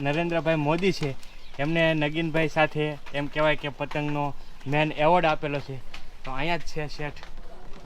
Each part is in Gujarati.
નરેન્દ્રભાઈ મોદી છે એમને નગીનભાઈ સાથે એમ કહેવાય કે પતંગનો મેન એવોર્ડ આપેલો છે. તો અહીંયા જ છે શેઠ.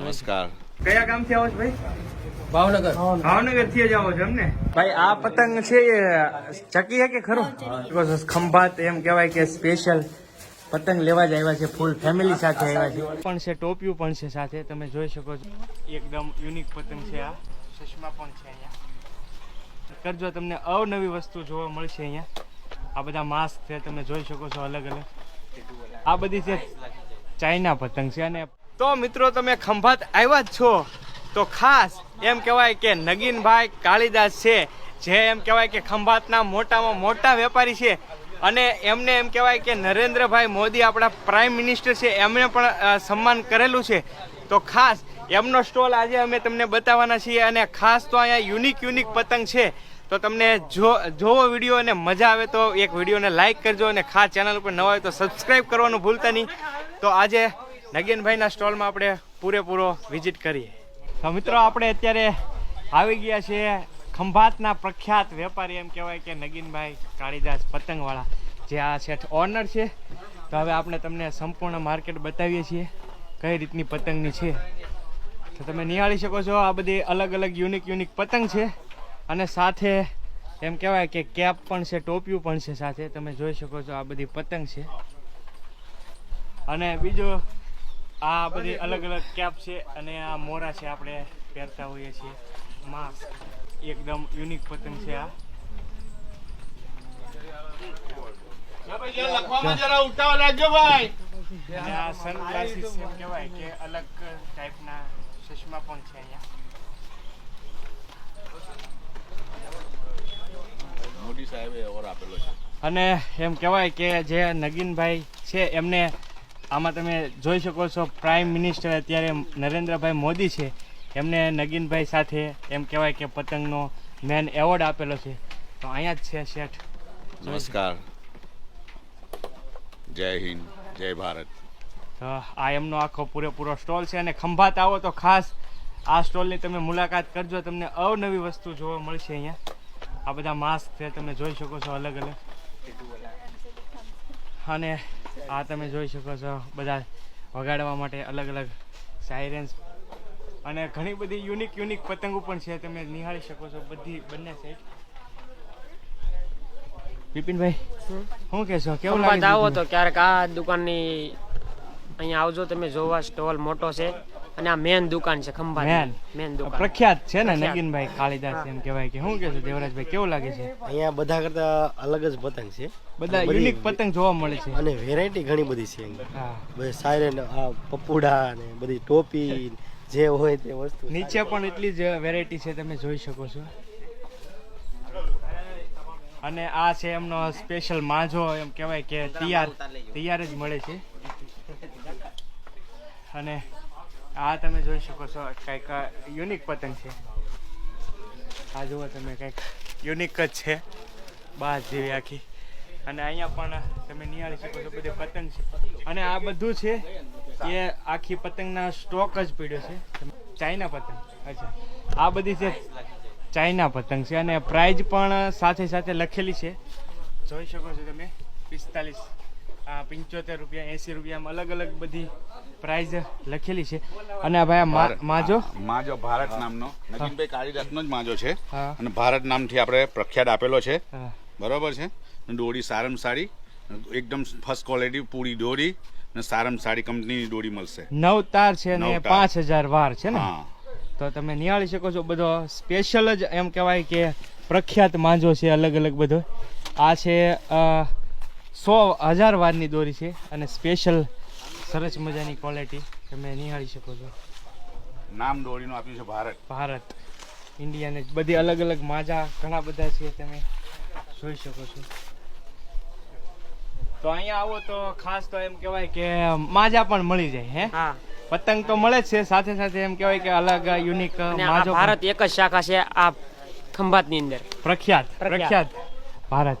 નમસ્કાર. કયા ગામથી આવો છો ભાઈ? ભાવનગર. ભાવનગરથી જ આવો છો એમને? ભાઈ આ પતંગ છે એ ચકી છે કે ખરું? ખંભાત એમ કહેવાય કે સ્પેશિયલ પતંગ લેવા જ આવ્યા છે ફૂલ ફેમિલી સાથે આવ્યા છે. પણ છે ટોપિયું પણ છે સાથે તમે જોઈ શકો છો. એકદમ યુનિક પતંગ છે આ. ચશ્મા પણ છે અહીંયા. કરજો, તમને અવનવી વસ્તુ જોવા મળશે અહીંયા. આ બધા માસ્ક છે, તમે જોઈ શકો છો અલગ અલગ. આ બધી છે ચાઇના પતંગ છે અને તો મિત્રો, તમે ખંભાત આવ્યા જ છો. તો ખાસ એમ કહેવાય કે નગીનભાઈ કાળીદાસ છે, જે એમ કહેવાય કે ખંભાતના મોટામાં મોટા વેપારી છે. અને એમને એમ કહેવાય કે નરેન્દ્રભાઈ મોદી આપણા પ્રાઇમ મિનિસ્ટર છે, એમણે પણ સન્માન કરેલું છે. તો ખાસ એમનો સ્ટોલ આજે અમે તમને બતાવવાના છીએ અને ખાસ તો અહીંયા યુનિક યુનિક પતંગ છે. તો તમને જો, જોવો વીડિયો અને મજા આવે તો એક વિડીયોને લાઈક કરજો અને ખાસ ચેનલ ઉપર નવા હોય તો સબસ્ક્રાઈબ કરવાનું ભૂલતા નહીં. તો આજે નગેનભાઈના સ્ટોલમાં આપણે પૂરેપૂરો વિઝિટ કરીએ. તો મિત્રો, આપણે અત્યારે આવી ગયા છીએ ખંભાતના પ્રખ્યાત વેપારી એમ કહેવાય કે નગીનભાઈ કાળીદાસ પતંગવાળા. જે આ શેઠ ઓનર છે. તો હવે આપણે તમને સંપૂર્ણ માર્કેટ બતાવીએ છીએ કઈ રીતની પતંગની છે. તો તમે નિહાળી શકો છો આ બધી અલગ અલગ યુનિક યુનિક પતંગ છે. અને સાથે એમ કહેવાય કે કેપ પણ છે ટોપિયું પણ છે સાથે. તમે જોઈ શકો છો આ બધી પતંગ છે. અને બીજો આ બધી અલગ અલગ કેપ છે અને આ મોરા છે આપણે પહેરતા હોઈએ છીએ. માસ્ક. એકદમ યુનિક પતંગ છે આ. અને આ સનગ્લાસીસ એમ કહેવાય કે અલગ ટાઈપના ચશ્મા પણ છે અહીંયા મોદી સાહેબે ઓર આપેલો છે અને એમ કહેવાય કે જે નગીનભાઈ છે એમને આમાં તમે જોઈ શકો છો પ્રાઇમ મિનિસ્ટર અત્યારે નરેન્દ્રભાઈ મોદી છે. એમને નગીનભાઈ સાથે એમ કહેવાય કે પતંગનો મેન એવોર્ડ આપેલો છે. તો અહીંયા જ છે શેઠ. નમસ્કાર. જય હિન્દ જય ભારત. આ એમનો આખો પૂરેપૂરો સ્ટોલ છે અને ખંભાત આવો તો ખાસ આ સ્ટોલની તમે મુલાકાત કરજો તમને અવનવી વસ્તુ જોવા મળશે અહીંયા. આ બધા માસ્ક છે તમે જોઈ શકો છો અલગ અલગ. અને આ તમે જોઈ શકો છો બધા વગાડવા માટે અલગ અલગ સાયરન્સ અને ઘણી બધી યુનિક યુનિક પતંગો પણ છે તમે નિહાળી શકો છો બધી બંને સાઈડ બિપિનભાઈ શું કહેશો? કેવું લાગે આવો તો ક્યારેક આ દુકાનની અહીંયા આવજો તમે જોવા સ્ટોલ મોટો છે અને આ મેન દુકાન છે ખંભાત. મેન. મેન દુકાન. પ્રખ્યાત છે ને. નગીનભાઈ કાળીદાસ એમ કહેવાય કે શું કહેશો દેવરાજભાઈ કેવું લાગે છે? અહીંયા બધા કરતા અલગ જ પતંગ છે. બધા યુનિક પતંગ જોવા મળે છે. અને વેરાયટી ઘણી બધી છે હા. સાયરન આ પપુડા ને બધી ટોપી જે હોય તે વસ્તુ નીચે પણ એટલી જ વેરાયટી છે તમે જોઈ શકો છો. અને આ છે એમનો સ્પેશિયલ માજો એમ કહેવાય કે તૈયાર તૈયાર જ મળે છે. અને આ તમે જોઈ શકો છો, કંઈક યુનિક પતંગ છે. આ જુઓ તમે, કંઈક યુનિક જ છે. બાજ જેવી આખી. અને અહીંયા પણ તમે નિહાળી શકો છો, બધી પતંગ છે. અને આ બધું છે એ આખી પતંગના સ્ટોક જ પીડ્યો છે. ચાઇના પતંગ, અચ્છા. આ બધી છે ચાઇના પતંગ છે અને પ્રાઇઝ પણ સાથે સાથે લખેલી છે. જોઈ શકો છો તમે, પિસ્તાલીસ પંચોતેર રૂપિયા એંસી રૂપિયામાં અલગ અલગ બધી પ્રાઇઝ લખેલી છે. અને આ ભાઈ આ માજો? માજો ભારત નામનો. નગીનભાઈ કાળીદાસનો જ માજો છે. અને ભારત નામથી આપણે પ્રખ્યાત આપેલો છે. બરોબર છે? દોરી સારમ સાડી. એકદમ ફર્સ્ટ ક્વોલિટી પૂરી દોરી અને સારમ સાડી કંપનીની દોરી મળશે. નવ તાર છે ને પાંચ હજાર વાર છે ને? તો તમે નિહાળી શકો છો બધો સ્પેશિયલ જ એમ કહેવાય કે પ્રખ્યાત માંજો છે અલગ અલગ બધો. આ છે સો હજાર વારની દોરી છે અને સ્પેશિયલ સરસ મજાની ક્વોલિટી તમે નિહાળી શકો છો. નામ દોરીનું આપ્યું છે ભારત. ભારત. ઇન્ડિયાને બધી અલગ અલગ માજા ઘણા બધા છે તમે જોઈ શકો છો. તો અહીંયા આવો તો ખાસ તો એમ કહેવાય કે માજા પણ મળી જાય હે? હા. પતંગ તો મળે જ છે સાથે સાથે એમ કહેવાય કે અલગ યુનિક માજો ભારત એક જ શાખા છે આ ખંભાતની અંદર પ્રખ્યાત. પ્રખ્યાત ભારત.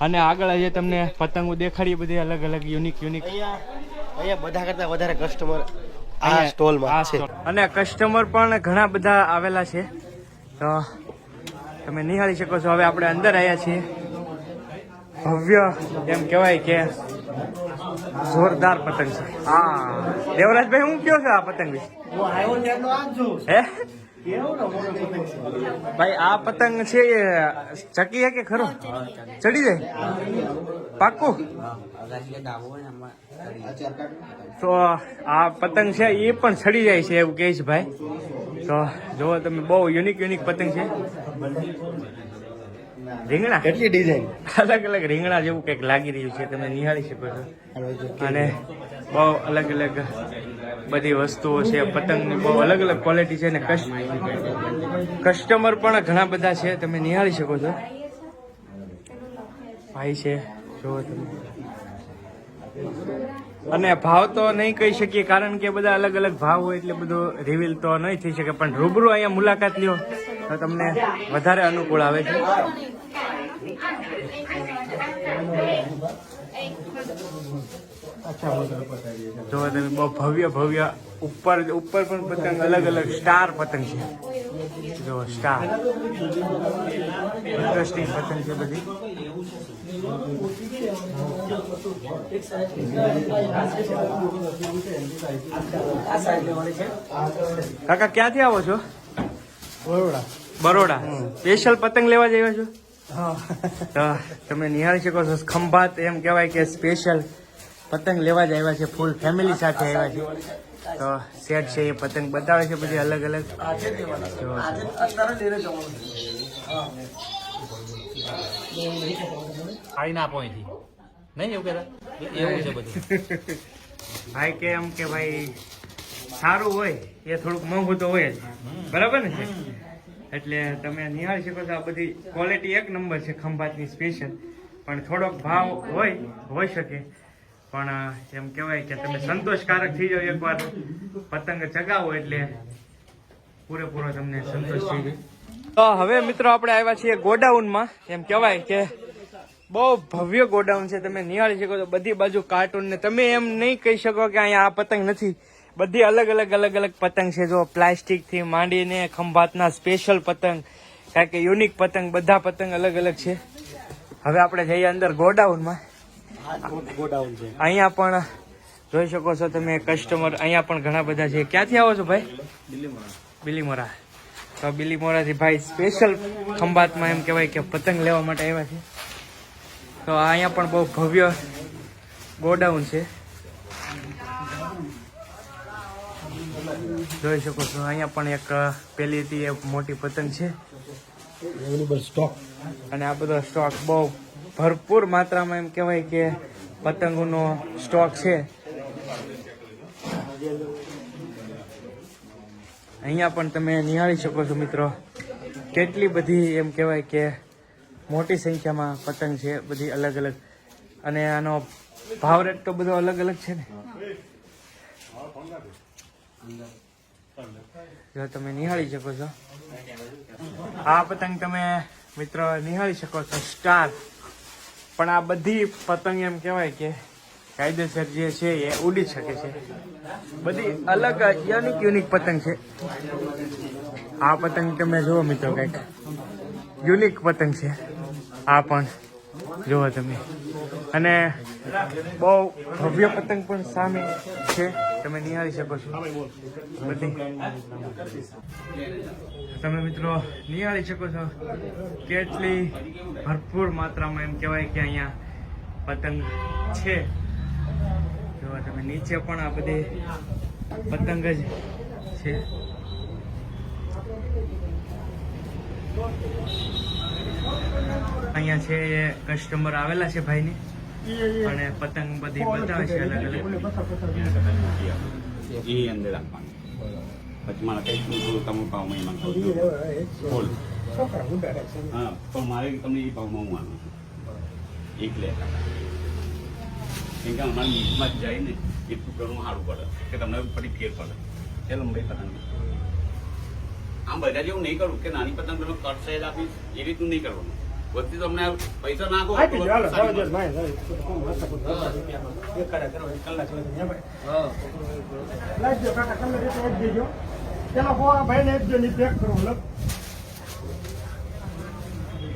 અને આગળ જે તમને પતંગો દેખાડી બધી અલગ અલગ યુનિક યુનિક અહીંયા બધા કરતા વધારે કસ્ટમર આ સ્ટોલ સ્ટોલમાં છે. સ્ટોલ. અને કસ્ટમર પણ ઘણા બધા આવેલા છે. તો તમે નિહાળી શકો છો. હવે આપણે અંદર આવ્યા છીએ. ભવ્ય એમ કહેવાય કે જોરદાર પતંગ છે. હા. દેવરાજભાઈ હું કયો છો આ પતંગ વિશે? હે? ભાઈ આ પતંગ છે એ ચકી હે કે ખરો? ચડી જાય? પાક્કું? તો આ પતંગ છે એ પણ ચડી જાય છે એવું કહે છે ભાઈ. તો જુઓ તમે બહુ યુનિક યુનિક પતંગ છે. રીંગણા? કેટલી ડિઝાઇન અલગ અલગ રીંગણા જેવું કંઈક લાગી રહ્યું છે તમે નિહાળી શકો છો. અને બહુ અલગ અલગ બધી વસ્તુઓ છે, પતંગની બહુ અલગ અલગ ક્વોલિટી છે અને કસ્ટમર પણ ઘણા બધા છે, તમે નિહાળી શકો છો. ભાઈ છે જો તમે. અને ભાવ તો નહીં કહી શકીએ, કારણ કે બધા અલગ અલગ ભાવ હોય એટલે બધું રિવીલ તો નહીં થઈ શકે, પણ રૂબરૂ અહીંયા મુલાકાત લ્યો, તો તમને વધારે અનુકૂળ આવે છે. જો તમે બહુ ભવ્ય ભવ્ય ઉપર ઉપર પણ પતંગ અલગ અલગ સ્ટાર પતંગ છે. જો સ્ટાર. ઇન્ટરેસ્ટિંગ પતંગ છે બધી. કાકા ક્યાંથી આવો છો? બરોડા. બરોડા. સ્પેશિયલ પતંગ લેવા જ આવ્યા છો? તમે નિહાળી શકો છો. ખંભાત એમ કહેવાય કે સ્પેશિયલ પતંગ લેવા જ આવ્યા છે ફૂલ ફેમિલી સાથે આવ્યા છે. તો સેટ છે એ પતંગ બતાવે છે બધી અલગ અલગ. નહીં એવું કહેતા? એવું છે બધું. ભાઈ કે એમ કે ભાઈ સારું હોય એ થોડુંક મોંઘું તો હોય જ. બરાબર ને? એટલે તમે નિહાળી શકો છો આ બધી ક્વોલિટી એક નંબર છે ખંભાતની સ્પેશિયલ પણ થોડોક ભાવ હોય હોઈ શકે. પણ એમ કહેવાય કે તમે સંતોષકારક થઈ જાવ એકવાર. પતંગ ચગાવો એટલે પૂરેપૂરો તમને સંતોષ થઈ તો હવે મિત્રો આપણે આવ્યા છીએ ગોડાઉનમાં. એમ કહેવાય કે બહુ ભવ્ય ગોડાઉન છે. તમે નિહાળી શકો છો. બધી બાજુ કાર્ટૂન ને. તમે એમ નહીં કહી શકો કે અહીંયા આ પતંગ નથી. બધી અલગ અલગ અલગ અલગ પતંગ છે. જો પ્લાસ્ટિકથી માંડીને ખંભાતના સ્પેશિયલ પતંગ કારણ કે યુનિક પતંગ, બધા પતંગ અલગ અલગ છે. હવે આપણે જઈએ અંદર ગોડાઉનમાં. અહીંયા પણ જોઈ શકો છો તમે કસ્ટમર અહીંયા પણ ઘણા બધા છે. ક્યાંથી આવો છો ભાઈ? બિલીમોરા. તો બિલીમોરાથી ભાઈ સ્પેશિયલ ખંભાતમાં એમ કહેવાય કે પતંગ લેવા માટે આવ્યા છે. તો અહીંયા પણ બહુ ભવ્ય ગોડાઉન છે. જોઈ શકો છો અહીંયા પણ એક પેલી હતી એ મોટી પતંગ છે. અને આ બધો સ્ટોક બહુ ભરપૂર માત્રામાં એમ કહેવાય કે પતંગોનો સ્ટોક છે. અહીંયા પણ તમે નિહાળી શકો છો મિત્રો. કેટલી બધી એમ કહેવાય કે મોટી સંખ્યામાં પતંગ છે, બધી અલગ અલગ. અને આનો ભાવ રેટ તો બધો અલગ અલગ છે ને. જો તમે નિહાળી શકો છો. આ પતંગ તમે મિત્રો નિહાળી શકો છો. સ્ટાર પણ આ બધી પતંગ એમ કહેવાય કે કાયદેસર જે છે એ ઉડી શકે છે. બધી અલગ યુનિક યુનિક પતંગ છે. આ પતંગ તમે જુઓ મિત્રો કંઈક. યુનિક પતંગ છે. આ પણ જુઓ તમે. અને બહુ ભવ્ય પતંગ પણ સામે છે. તમે નિહાળી શકો છો. બધી. તમે મિત્રો નિહાળી શકો છો. કેટલી ભરપૂર માત્રામાં એમ કહેવાય કે અહીંયા પતંગ છે. જો તમે નીચે પણ આ બધી પતંગ જ છે. અહીંયા છે કસ્ટમર આવેલા છે ભાઈની. અને પતંગ બધી બતાવે છે અલગ અલગ એ અંદર રાખવાનું પછી મારે કંઈક થોડું તમે ભાવમાં એમાં કહું બોલ. હા પણ મારે તમને એ ભાવમાં હું આનું છું. એટલે કેમ કે અમારા નીચમાં જ જાય ને એટલું ઘણું સારું પડે. કે તમને ફરી ફેર પડે. છે લંબાઈ પતંગ. આમ બધા જેવું નહીં કરું કે નાની પતંગ તમે કટ સાઈઝ આપીશ એ રીતનું નહીં કરવાનું. વચ્ચે તમને પૈસા નાખો.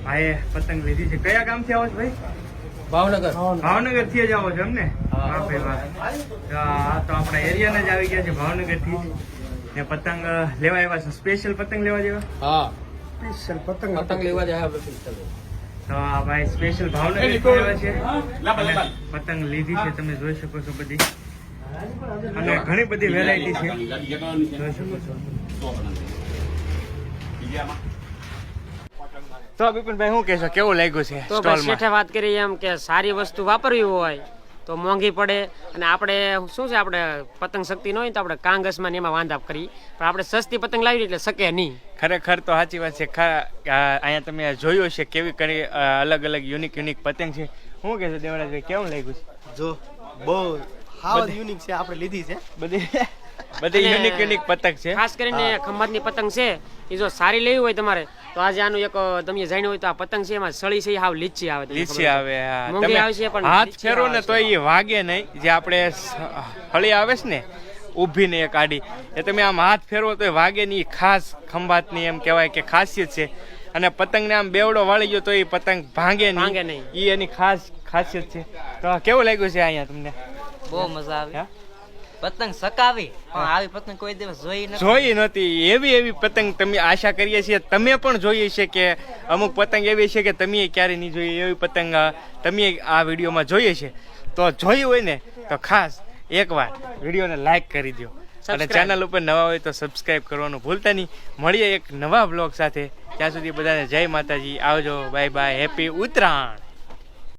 ભાઈએ પતંગ લીધી છે. કયા ગામથી આવો છો ભાઈ? ભાવનગર. ભાવનગરથી જ આવો છો એમ ને? વાહ ભાઈ વાહ. તો આ તો આપણા એરિયાના જ આવી ગયા છે ભાવનગરથી ને પતંગ લેવા આવ્યા છે. સ્પેશિયલ પતંગ લેવા જેવા? હા. પતંગ. પતંગ લેવા જાય આપણે તો આ ભાઈ સ્પેશિયલ ભાવનગર છે. પતંગ લીધી છે તમે જોઈ શકો છો બધી. અને ઘણી બધી વેરાયટી છે. જોઈ શકો છો. તો બિપિનભાઈ શું કહેશો? કેવું લાગ્યું છે તો ભાઈ શેઠે વાત કરી એમ કે સારી વસ્તુ વાપરવી હોય. તો મોંઘી પડે અને આપણે શું છે આપણે પતંગ શક્તિ ન હોય તો આપણે કાંગસમાં ને એમાં વાંધા કરી. પણ આપણે સસ્તી પતંગ લાવી એટલે શકે નહીં. ખરેખર તો સાચી વાત છે. ખા- અહીંયા તમે જોયું છે કેવી કરી અલગ અલગ યુનિક યુનિક પતંગ છે. શું કહેશો દેવરાજભાઈ કેવું લાગ્યું છે? જો બહુ હાવ યુનિક છે આપણે લીધી છે. બધી બધી યુનિક યુનિક પતંગ છે. ખાસ કરીને ખંભાતની પતંગ છે. એ જો સારી લેવી હોય તમારે તો આજે આનું એક તમે જાણ્યું હોય તો આ પતંગ છે એમાં સળી છે એ હાવ લીચી આવે લીચી આવે મોંઘી આવે છે પણ હાથ ફેરો ને તો એ વાગે નહીં. જે આપણે હળી આવે છે ને ઊભી ને આડી એ તમે આમ હાથ ફેરવો તો વાગે નહીં. ઈ ખાસ ખંભાતની એમ કહેવાય કે ખાસિયત છે. અને પતંગને આમ બેવડો વાળી ગયો તો એ પતંગ ભાંગે ભાંગે નહીં. એ એની ખાસ ખાસિયત છે. તો કેવું લાગ્યું છે અહીંયા તમને? બહુ મજા આવી. હા? પતંગ સકાવી. પણ આવી પતંગ કોઈ દિવસ જોઈ નથી. જોઈ નહોતી એવી એવી પતંગ તમે આશા કરીએ છીએ. તમે પણ જોઈએ છે કે અમુક પતંગ એવી છે કે તમે ક્યારે નહીં જોઈ. એવી પતંગ તમે આ વિડીયોમાં જોઈએ છે તો જોઈ હોય ને તો ખાસ એકવાર વિડીયોને લાઈક કરી દો અને ચેનલ ઉપર નવા હોય તો સબસ્ક્રાઇબ કરવાનું ભૂલતા નહીં. મળીએ એક નવા બ્લોગ સાથે. ત્યાં સુધી બધાને જય માતાજી. આવજો. Bye bye happy Uttarayan